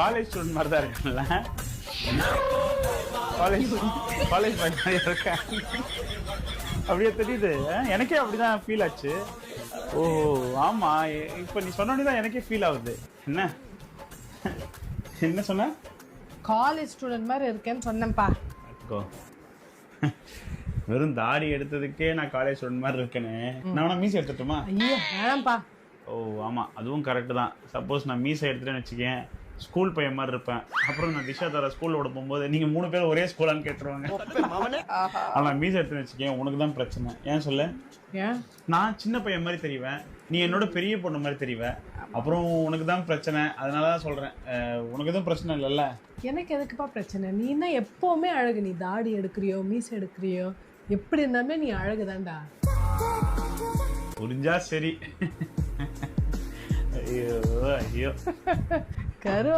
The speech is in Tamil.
காலேஜ் ஸ்டூடெண்ட் மாதிரி தான் இருக்குல்ல காலேஜ் காலேஜ் மாதிரி இருக்கேன். அப்படியே தெரியுது. எனக்கே அப்படிதான் ஃபீல் ஆச்சு. ஓ ஆமா. இப்ப நீ சொன்னோடனே தான் எனக்கே ஃபீல் ஆகுது. என்ன? என்ன சொன்ன? காலேஜ் ஸ்டூடெண்ட் மாதிரி இருக்கேன்னு சொன்னேன்ப்பா. கோ வெறும் தாடி எடுத்ததுக்கே நான் காலேஜ் ஸ்டூடெண்ட் மாதிரி இருக்கேன்னு நான் மீசி எடுத்துட்டுமா? ஐயோ வேணாம்ப்பா. ஓ ஆமாம் அதுவும் கரெக்டு தான். சப்போஸ் நான் மீசை எடுத்துட்டேன்னு வச்சுக்கேன். ஸ்கூல் பையன் மாதிரி இருப்பேன். அப்புறம் நான் திஷா தர ஸ்கூலில் விட போகும்போது நீங்கள் மூணு பேர் ஒரே ஸ்கூலான்னு கேட்டுருவாங்க. ஆனால் மீசை எடுத்துன்னு வச்சுக்கேன் உனக்கு தான் பிரச்சனை. ஏன் சொல்ல? ஏன்? நான் சின்ன பையன் மாதிரி தெரிவேன். நீ என்னோட பெரிய பொண்ணு மாதிரி தெரிவ. அப்புறம் உனக்கு தான் பிரச்சனை. அதனால தான் சொல்கிறேன் உனக்கு எதுவும் பிரச்சனை இல்லைல்ல? எனக்கு எதுக்குப்பா பிரச்சனை? நீ என்ன எப்பவுமே அழகு. நீ தாடி எடுக்கிறியோ மீசை எடுக்கிறியோ எப்படி இருந்தாலுமே நீ அழகுதான்டா. புரிஞ்சா சரி. ஐயோ ஐயோ கரு